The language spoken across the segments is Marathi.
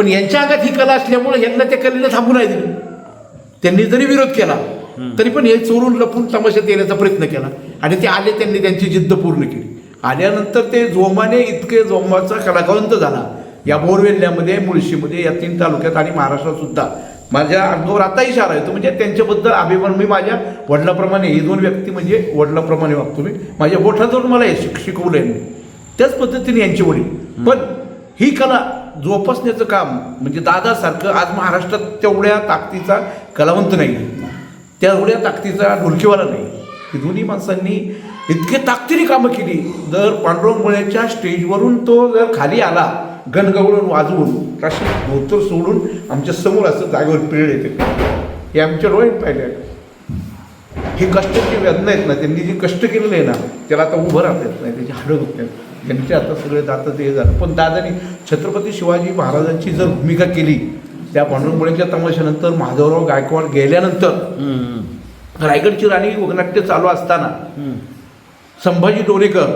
पण यांच्या अंगात ही कला असल्यामुळे यांना त्या कलेला थांबू नाही दिलं. त्यांनी जरी विरोध केला तरी पण हे चोरून लपून तमाशात येण्याचा प्रयत्न केला. आणि ते आले त्यांनी त्यांची जिद्द पूर्ण केली. आल्यानंतर ते जोमाने इतके जोमाचा कलाकावंत झाला. या बोरवेल्ल्यामध्ये मुळशीमध्ये या तीन तालुक्यात आणि महाराष्ट्रात सुद्धा. माझ्या अंगावर आता इशारा येतो म्हणजे त्यांच्याबद्दल अभिमान मी माझ्या वडिलाप्रमाणे ही दोन व्यक्ती म्हणजे वडिलाप्रमाणे वागतो मी. माझ्या बोटाजवळ मला हे शिक शिकवलं त्याच पद्धतीने यांची वडील. पण ही कला जोपासण्याचं काम म्हणजे दादासारखं आज महाराष्ट्रात तेवढ्या ताकदीचा कलावंत नाही. तेवढ्या ताकदीचा ढोलकीवाला नाही. ही दोन्ही माणसांनी इतके ताकदीने कामं केली. जर पांडुरंगमुळ्याच्या स्टेजवरून तो जर खाली आला गणगवळून वाजवून काशी धोतर सोडून आमच्यासमोर असं जागेवर पिळ येते. हे आमच्या डोळ्यात पाहिले हे कष्टाची वेदना आहेत ना त्यांनी जे कष्ट केलेलं आहे ना त्याला आता उभं राहता येत नाही त्याची हाडं होत नाहीत त्यांचे आता सगळे दातं ते झालं. पण दादानी छत्रपती शिवाजी महाराजांची जर भूमिका केली त्या पांडुरंगमुळेच्या तमाशानंतर माधवराव गायकवाड गेल्यानंतर रायगडची राणी वगनाट्य चालू असताना संभाजी डोणेकर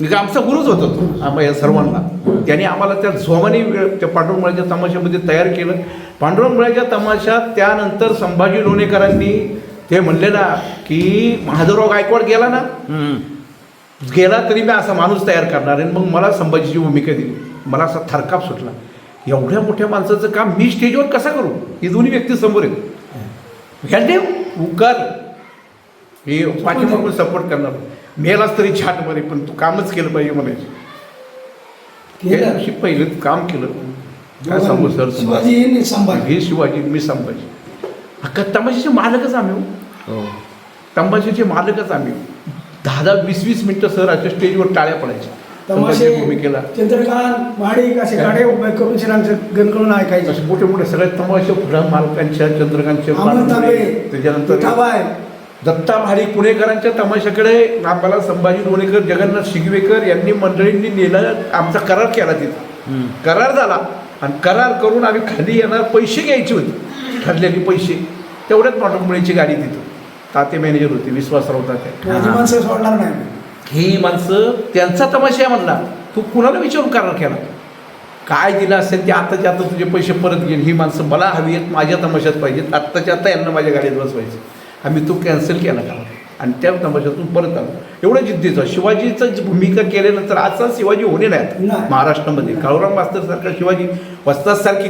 म्हणजे आमचा गुरुच होता तो आम्हा या सर्वांना. त्यांनी आम्हाला त्या झोमाने त्या पांडुरंगमुळ्याच्या तमाशामध्ये तयार केलं. पांडुरंगमुळ्याच्या तमाशात त्यानंतर संभाजी लोणेकरांनी ते म्हणले ना की महादेवराव गायकवाड गेला ना गेला तरी मी असा माणूस तयार करणार आहे. मग मला संभाजीची भूमिका दिली. मला असा थरकाप सुटला. एवढ्या मोठ्या माणसाचं काम मी स्टेजवर कसं करू? ही दोन्ही व्यक्ती समोर आहेत. ह्याने उकार हे पाठीमागून सपोर्ट करणार. मेलाच तरी छाट बरे पण तू कामच केलं पाहिजे म्हणायचे. पहिले काम केलं. काय सांगू सर शिवाजी संभाजी हे शिवाजी मी संभाजी. तमाशाचे मालकच आम्ही हो. तंबाखूचे मालकच आम्ही. दहा दहा वीस वीस मिनिटं सर अशा स्टेजवर टाळ्या पडायच्या. तमाशे भूमिकेला. चंद्रकांत माडिक असे गाडे उभे करून ऐकायचे. असे मोठे मोठे सगळे तमाशे पुढं मालकांच्या त्याच्यानंतर दत्ता भाडी पुणेकरांच्या तमाशाकडे आम्हाला संभाजी लोणेकर जगन्नाथ शिगवेकर यांनी मंडळींनी नेलं आमचा करार केला तिथं. करार झाला. आणि करार करून आम्ही खाली येणार पैसे घ्यायचे होते. ठरलेले पैसे. तेवढ्यात पाठवमुळेची गाडी तिथं. ताते मॅनेजर होते विश्वासराव तात्या माझी माणसं सोडणार नाही. ही माणसं त्यांचा तमाशा आहे म्हणला. तू कुणाला विचारून करार केला? काय दिलं असेल ते आताच्या आता तुझे पैसे परत घेईन ही माणसं मला हवी आहेत माझ्या तमाशात पाहिजेत आत्ताच्या आता यांना माझ्या गाडीत बसवायचं. आम्ही तो कॅन्सल केला का आणि त्या तमाशातून परत आलो. एवढं जिद्दीचं. शिवाजीचं जी भूमिका केल्यानंतर आजचा शिवाजी होणे नाहीत. नाही. महाराष्ट्रामध्ये. काळूराम मास्तरसारखा शिवाजी वस्तादसारखी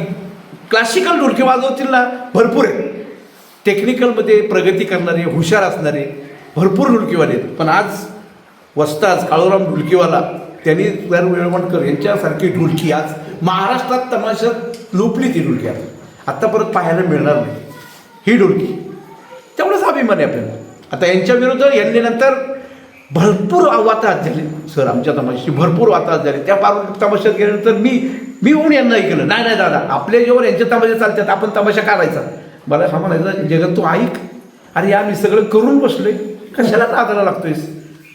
क्लासिकल ढोलके वाजवतील ना? भरपूर आहे टेक्निकलमध्ये प्रगती करणारे हुशार असणारे भरपूर ढुलकीवाले आहेत. पण आज वस्ताज काळूराम ढुलकीवाला त्यांनी जर वेळवणकर यांच्यासारखी डुलकी आज महाराष्ट्रात तमाशात लोपली ती ढुलकी आज. आत्ता परत पाहायला मिळणार नाही. ही डुलकी तेवढंच अभिमान आहे आपल्याला. आता यांच्या विरुद्ध यांनी नंतर भरपूर वाताहत झाले. सर आमच्या तमाशाची भरपूर वाताहत झाले. त्या पार तमाशात गेल्यानंतर मी मी होऊन यांना ऐकलं नाही नाही दादा. आपल्या जेव्हा यांच्या तमाशा चालतात. आपण तमाशा काढायचा. मला हा म्हणायचा जगत तू ऐक. अरे या मी सगळं करून बसलोय. कशाला नादाला लागतोयस?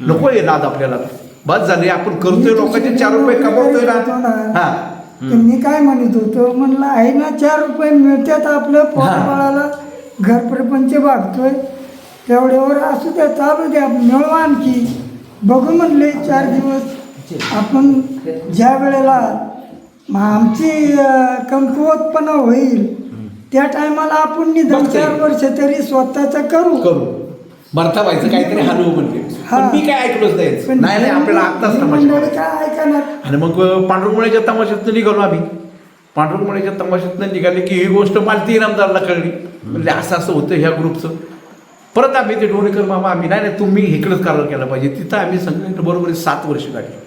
नको आहे नाद आपल्याला. बस झाले आपण करतोय लोकांचे चार रुपये कमवतोय ना. हा. मी काय म्हणत होतो? म्हणलं आहे ना चार रुपये मिळतात आपलं पोटबाळाला घर प्रपंच भागतोय. तेवढ्यावर असू द्या चालू द्या मिळवा आणखी. बघू म्हणले चार दिवस. आपण ज्या वेळेला आमची कमकुवतपणा होईल त्या टायमाला आपण बघता येईल. चार वर्ष तरी स्वतःचं करू. करू. भरता व्हायचं काहीतरी हलवू म्हणले हा. पण मी काय ऐकलोच नाही. पण नाही नाही आपल्याला आत्ताच ही तमाशा मंडळी काय ऐकणार? आणि मग पांडुरमुळ्याच्या तमाशातनं निघालो आम्ही. पांडुरमुळ्याच्या तमाशातनं निघाले की ही गोष्ट मालती इनामदारला कळली. म्हणजे असं असं होतं ह्या ग्रुपचं. परत आम्ही ते डोणेकर मामा आम्ही नाही नाही तुम्ही इकडंच करार केला पाहिजे. तिथं आम्ही सगळ्यांना बरोबर सात वर्ष काढली.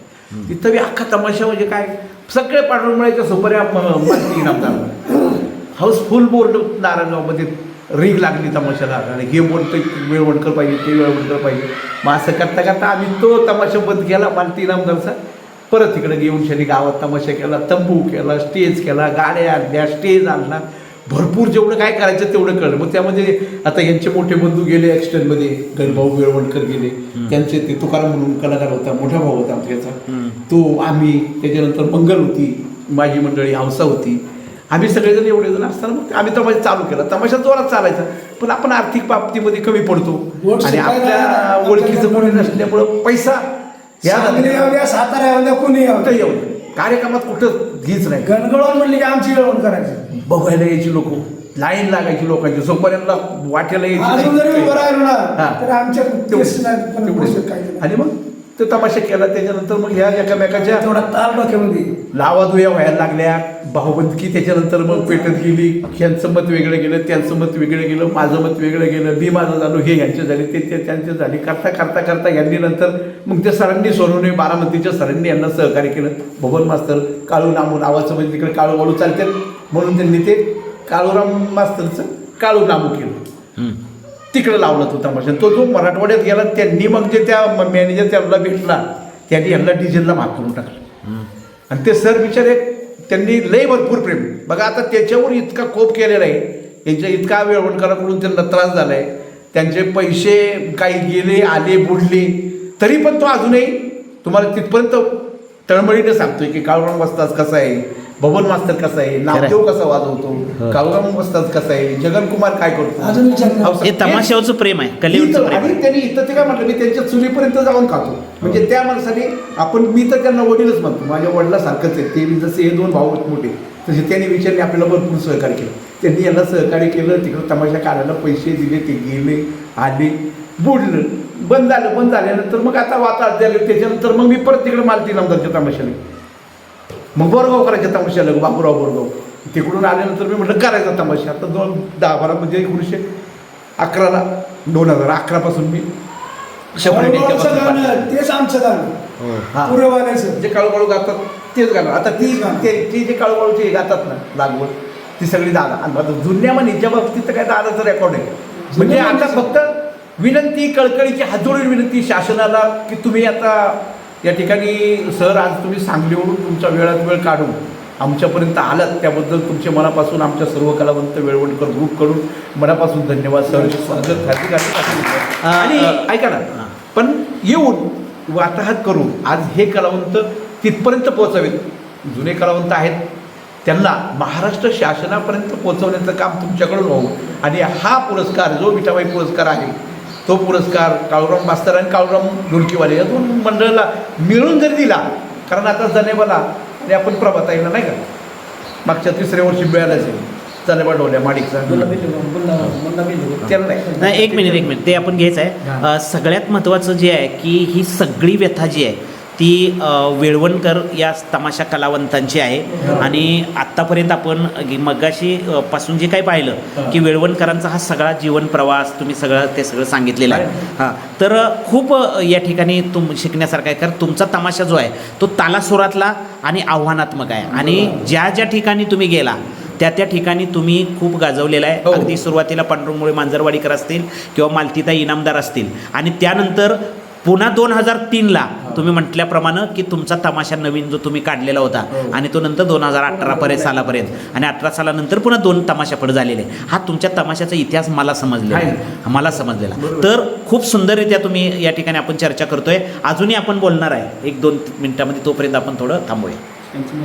तिथं बी अख्खा तमाशा म्हणजे काय? सगळे पांडुरमुळ्याच्या सुपाऱ्या म- मालती इनामदार हाऊसफुल बोर्ड नारायणगावमध्ये रीग लागली तमाशाला आणि हे बोलतं वेळवणकर पाहिजे ते वेळवणकर पाहिजे. मग असं करता करता आम्ही तो तमाशा बंद केला. मालती इनामदारचा परत तिकडे येऊन शनी गावात तमाशा केला तंबू केला स्टेज केला गाड्या आणल्या स्टेज आणला. भरपूर जेवढं काय करायचं तेवढं कळलं. मग त्यामध्ये आता यांचे मोठे बंधू गेले ॲक्सिडेंटमध्ये गणभाऊ वेळवणकर गेले. त्यांचे ते तुकाराम म्हणून कलाकार होता मोठा भाऊ होता आमच्या तो आम्ही त्याच्यानंतर मंगल होती. माझी मंडळी हंसा होती. आम्ही सगळेजण एवढे जण असताना मग आम्ही तमाशा चालू केला. तमाशा जोरात चालायचा. पण आपण आर्थिक बाबतीमध्ये कमी पडतो. आणि आपल्या ओळखीचं कोणी नसल्यामुळं पैसा या द्या कोणी येऊ द्या. कुठं येऊ दे. कार्यक्रमात कुठं हीच नाही. गणगळून म्हणली की आमची येळवण करायची. बघायला यायची लोक. लाईन लागायची लोकांची. जोपर्यंत काही नाही. आणि मग तो तमाशा केला. त्याच्यानंतर मग ह्या एकामेकाच्या तेवढा ताल डोक्यामध्ये. लावादुया व्हायला लागल्या. भाऊबंदकी त्याच्यानंतर मग पेटत गेली. ह्यांचं मत वेगळं गेलं त्यांचं मत वेगळं गेलं माझं मत वेगळं गेलं मी माझं झालो हे यांचे झाले ते ते त्यांचे झाले. करता करता करता यांनी नंतर मग ते सरांनी सोनवणे बारामतीच्या सरांनी यांना सहकार्य केलं. भवन मास्तर काळू नामू नावाचं म्हणजे तिकडे काळू वाळू चालतात. म्हणून त्यांनी ते काळूराम मास्तरचं काळू नामू केलं. तिकडे लावला तो तमाशा. तो जो मराठवाड्यात गेला. त्यांनी मग जे त्या मॅनेजर त्यांना भेटला त्यांनी यांना डिझेलला माफ करून टाकलं. आणि ते सर बिचारे त्यांनी लय भरपूर प्रेम. बघा आता त्याच्यावर इतका कोप केलेला आहे. यांच्या इतका वेळवणकराकडून त्यांना त्रास झाला आहे त्यांचे पैसे काही गेले आले बुडले तरी पण तो अजूनही तुम्हाला तिथपर्यंत तळमळीने सांगतोय की काळवण वस्ताज कसा आहे? भवन मास्तर कसा आहे? नामदेव कसा वाजवतो काळूराम वस्ताज कसा आहे? जगनकुमार काय करतो? हे तमाशावरचं प्रेम आहे कलेवरचं प्रेम आणि आहे. त्यांनी इथं ते काय म्हटलं? मी त्यांच्या चुलीपर्यंत जाऊन खातो. म्हणजे त्या माणसाने आपण मी तर त्यांना वडीलच म्हणतो. माझ्या वडिलासारखंच आहे. ते जसे हे दोन भाऊ मोठे तसे त्यांनी विचारले आपल्याला भरपूर सहकार्य केलं. त्यांनी यांना सहकार्य केलं. तिकडं तमाशा काढायला पैसे दिले ते गेले आले बुडलं. बंद झालं बंद झाल्यानंतर मग आता वातावरण झालं. त्याच्यानंतर मग मी परत तिकडे मालती नामदारच्या तमाशाला मग बोरगाव करायच्या तमाशाला बापूराव बोरगाव तिकडून आल्यानंतर मी म्हटलं करायचा तमाशा. आता दोन दहा बारा म्हणजे एकोणीसशे अकराला दोन हजार अकरापासून मी तेच आमचं गाणं. हा. जे काळूकाळू गातात तेच गाणं. आता ती. ते ती जे काळूकाळूचे गातात ना लागवड ती सगळी दादा. आणि आता जुन्या म्हणीच्या बाबतीत तर काय दादाचं रेकॉर्ड आहे. म्हणजे आता फक्त विनंती कळकळीची हातोडी विनंती शासनाला की तुम्ही आता या ठिकाणी सर आज तुम्ही सांगलीवरून तुमच्या वेळात वेळ काढून आमच्यापर्यंत आलात त्याबद्दल तुमचे मनापासून आमच्या सर्व कलावंत वेळवणकर ग्रुपकडून मनापासून धन्यवाद सर स्वागत हार्दिक. आणि ऐका ना. पण येऊन वाताहत करून आज हे कलावंत तिथपर्यंत पोहोचावेत जुने कलावंत आहेत त्यांना महाराष्ट्र शासनापर्यंत पोहोचवण्याचं काम तुमच्याकडून व्हावं आणि हा पुरस्कार जो विठाबाई पुरस्कार आहे तो पुरस्कार काळूराम मास्तर आणि काळूराम ढोलकीवाले या दोन मंडळाला मिळून जरी दिला कारण आता जनेबाला आणि आपण प्रभात आहे ना नाही का? मागच्या तिसऱ्या वर्षी मिळालाच आहे जनेबा ढोल्या माडिकचा त्याला नाही. नाही एक मिनिट एक मिनिट. ते आपण घ्यायचं आहे. सगळ्यात महत्त्वाचं जे आहे की ही सगळी व्यथा जी आहे ती वेळवणकर या तमाशा कलावंतांची आहे. आणि आत्तापर्यंत आपण मगाशी पासून जे काही पाहिलं की वेळवणकरांचा हा सगळा जीवन प्रवास तुम्ही सगळं ते सगळं सांगितलेलं आहे. हां. तर खूप या ठिकाणी तुम शिकण्यासारखं आहे. कारण तुमचा तमाशा जो आहे तो तालासुरातला आणि आव्हानात्मक आहे. आणि ज्या ज्या ठिकाणी तुम्ही गेला त्या त्या ठिकाणी तुम्ही खूप गाजवलेला आहे. हो. अगदी सुरुवातीला पांडुरंगमुळे मांजरवाडीकर असतील किंवा मालतीताई इनामदार असतील. आणि त्यानंतर पुन्हा दोन हजार तीनला तुम्ही म्हटल्याप्रमाणे की तुमचा तमाशा नवीन जो तुम्ही काढलेला होता हो. आणि तो नंतर दोन हजार अठरापर्यंत सालापर्यंत. आणि अठरा सालानंतर पुन्हा दोन तमाशा पड झालेले. हा तुमच्या तमाशाचा इतिहास मला समजलेला आहे. मला समजलेला. तर खूप सुंदररित्या तुम्ही या ठिकाणी आपण चर्चा करतोय. अजूनही आपण बोलणार आहे. एक दोन मिनिटामध्ये तोपर्यंत आपण थोडं थांबूया.